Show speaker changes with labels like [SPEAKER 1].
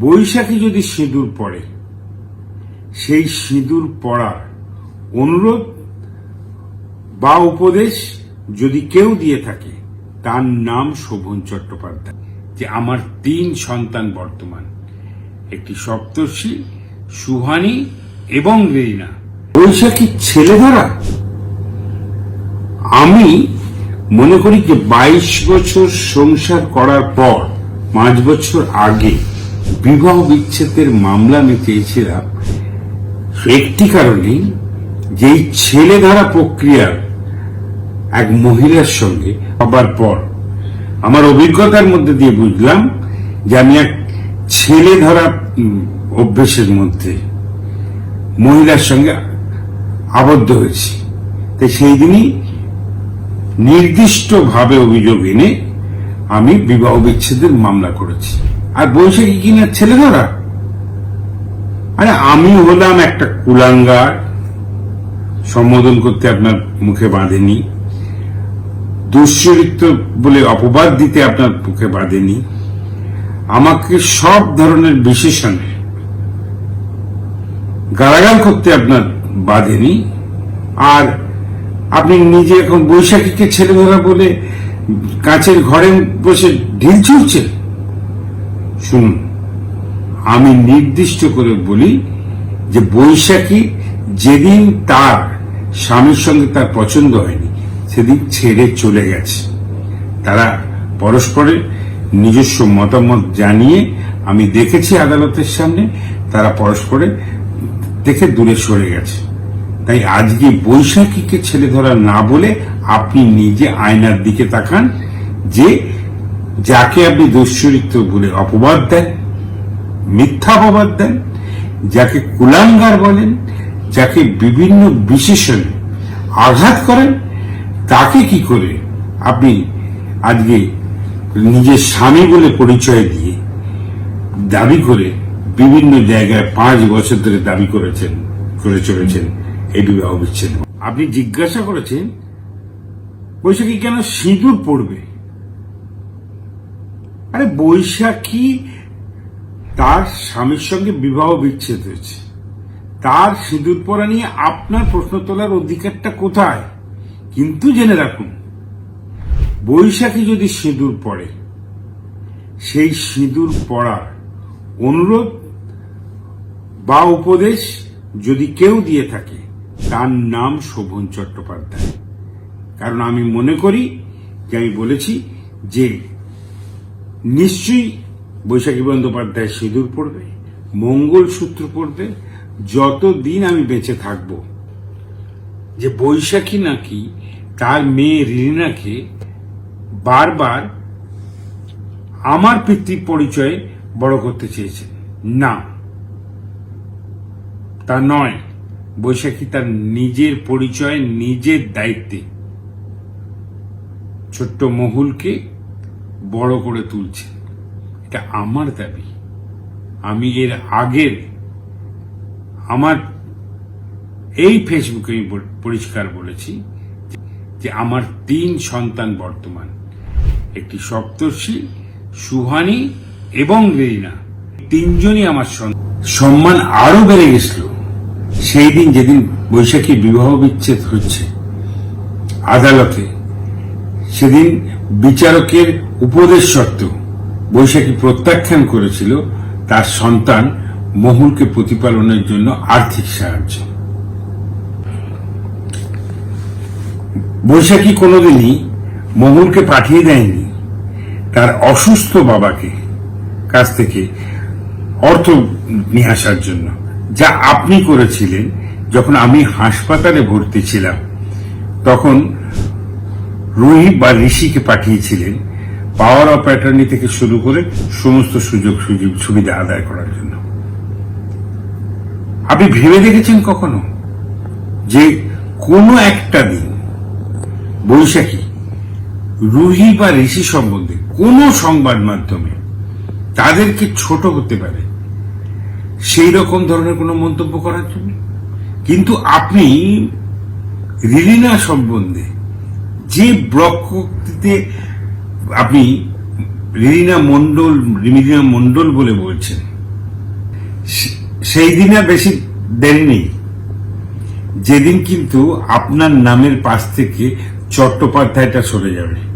[SPEAKER 1] বৈশাখী যদি সিঁদুর পড়ে, সেই সিঁদুর পড়ার অনুরোধ বা উপদেশ যদি কেউ দিয়ে থাকে, তার নাম শোভন চট্টোপাধ্যায়, যে আমার তিন সন্তান বর্তমান, একটি সপ্তর্ষি, সুহানি এবং রেইনা। বৈশাখী ছেলে ধরা? আমি মনে করি যে বাইশ বছর সংসার করার পর, পাঁচ বছর আগে বিবাহ বিচ্ছেদের মামলা আমি চেয়েছিলাম, একটি কারণেই যে ছেলে ধরা প্রক্রিয়ার এক মহিলার সঙ্গে হবার পর আমার অভিজ্ঞতার মধ্যে দিয়ে বুঝলাম যে আমি এক ছেলে ধরা অভ্যেসের মধ্যে মহিলার সঙ্গে আবদ্ধ হয়েছি। তাই সেই দিনই নির্দিষ্টভাবে অভিযোগ এনে আমি বিবাহ বিচ্ছেদের মামলা করেছি। আর বৈশাখী কিনা ছেলে ধরা আরে আমি হলাম একটা কুলাঙ্গার। সম্বোধন করতে আপনার মুখে বাঁধেনি। দুশ্চরিত্র বলে অপবাদ দিতে আপনার মুখে বাঁধেনি। আমাকে সব ধরনের বিশেষণে গালাগাল করতে আপনার বাঁধেনি। আর আপনি নিজে এখন বৈশাখীকে ছেলে ধরা বলে কাছের ঘরে বসে ঢিল ছুটছেন শুনুন, আমি নির্দিষ্ট করে বলি যে বৈশাখী যেদিন তার স্বামীর সঙ্গে তার পছন্দ হয়নি, সেদিন ছেড়ে চলে গেছে। তারা পরস্পরের নিজস্ব মতামত জানিয়ে, আমি দেখেছি আদালতের সামনে, তারা পরস্পরে দেখে দূরে সরে গেছে। তাই আজকে বৈশাখীকে ছেলে ধরা না বলে আপনি নিজে আয়নার দিকে তাকান যে যাকে আপনি দুশ্চরিত্র বলে অপবাদ দেন, মিথ্যা অপবাদ দেন, যাকে কুলাঙ্গার বলেন, যাকে বিভিন্ন বিশেষণে আঘাত করেন, তাকে কি করে আপনি আজকে নিজের স্বামী বলে পরিচয় দিয়ে দাবি করে বিভিন্ন জায়গায় পাঁচ বছর ধরে দাবি করেছেন, করে চলেছেন, এই বিবাহ বিচ্ছেদ। আপনি জিজ্ঞাসা করেছেন, বৈশাখী কেন সিঁদুর পড়বে আরে বৈশাখী তার স্বামীর সঙ্গে বিবাহ বিচ্ছেদ হয়েছে। তার সিঁদুর পরা নিয়ে আপনার প্রশ্ন তোলার অধিকারটা কোথায়? কিন্তু জেনে রাখুন, বৈশাখী যদি সিঁদুর পড়ে সেই সিঁদুর পড়ার অনুরোধ বা উপদেশ যদি কেউ দিয়ে থাকে, তার নাম শোভন চট্টোপাধ্যায়। কারণ আমি মনে করি যে, আমি বলেছি যে নিশ্চয়ই বৈশাখী বন্দ্যোপাধ্যায় সিঁদুর পড়বে, মঙ্গল সূত্র পড়বে, যতদিন আমি বেঁচে থাকব। যে বৈশাখী নাকি, তার মেয়ে রিনাকে বারবার আমার পিতৃ পরিচয়ে বড় করতে চেয়েছেন। না। তা নয়, বৈশাখী তার নিজের পরিচয়, নিজের দায়িত্বে ছোট্ট মহুলকে বড় করে তুলছে। এটা আমার দাবি। আমি এর আগের আমার এই ফেসবুকে আমি পরিষ্কার বলেছি যে আমার তিন সন্তান বর্তমান। একটি সপ্তর্ষি, সুহানি এবং রেইনা। তিনজনই আমার সম্মান আরও বেড়ে গেছিল। সেই দিন যেদিন বৈশাখী বিবাহ বিচ্ছেদ হচ্ছে, আদালতে, সেদিন বিচারকের উপদেশ সত্ত্বেও বৈশাখী প্রত্যাখ্যান করেছিল তার সন্তান মহুলকে প্রতিপালনের জন্য আর্থিক সাহায্য। বৈশাখী কোনোদিনই মহুলকে পাঠিয়ে দেয়নি। তার অসুস্থ বাবাকে কাছ থেকে অর্থ নিয়ে আসার জন্য। যা আপনি করেছিলেন যখন আমি হাসপাতালে ভর্তি ছিলাম, তখন রোহিত বা ঋষিকে পাঠিয়েছিলেন পাওয়ার অফ অ্যাটর্নি থেকে শুরু করে সমস্ত সুযোগ সুযোগ সুবিধা আদায় করার জন্য। আপনি ভেবে দেখেছেন কখনো যে কোনো একটা দিন বৈশাখী, রুহি বা ঋষি সম্বন্ধে কোনো সংবাদ মাধ্যমে তাদেরকে ছোট হতে পারে, সেই রকম ধরনের কোনো মন্তব্য করার জন্য? কিন্তু আপনি রিলিনা সম্বন্ধে যে ব্রকৃতিতে আপনি রিনা মন্ডল রিমিনা মন্ডল বলে বলছেন। সেই দিন বেশি দেরি নেই। যেদিন কিন্তু আপনার নামের পাশ থেকে চট্টোপাধ্যায়টা সরে যাবে।